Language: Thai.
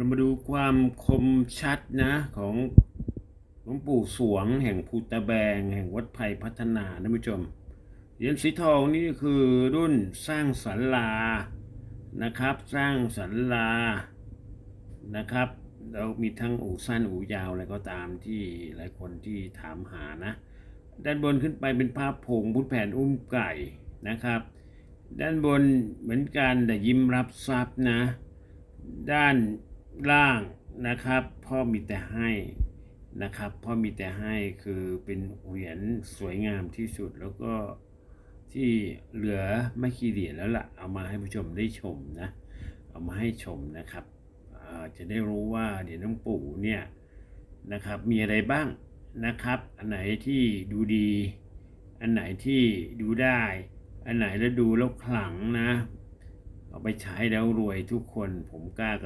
เรามาดูความคมชัดนะของหลวงปู่สวงแห่งภูตะแบง แห่งวัดไผ่พัฒนาท่านผู้ชมเหรียญสีทองนี่คือรุ่นสร้างสรรลานะครับ สร้างสรรลานะครับเรามีทั้งอู่สั้นอู่ยาวอะไรก็ตามที่หลายคนที่ถามหานะ ด้านบนขึ้นไปเป็นภาพผงพุทธแผ่นอุ้มไก่นะครับ ด้านบนเหมือนกันแต่ยิ้มรับทรัพย์นะ ด้าน ล่างนะครับ พ่อมีแต่ให้นะครับ พ่อมีแต่ให้คือเป็นเหรียญสวยงามที่สุดแล้วก็ที่เหลือไม่กี่เหรียญแล้วล่ะ เอามาให้ผู้ชมได้ชมนะ เอามาให้ชมนะครับ จะได้รู้ว่าเหรียญหลวงปู่เนี่ยนะครับ มีอะไรบ้างนะครับ อันไหนที่ดูดี อันไหนที่ดูได้ อันไหนแล้วดูแล้วขลังนะ เอาไปใช้แล้วรวยทุกคนผมกล้า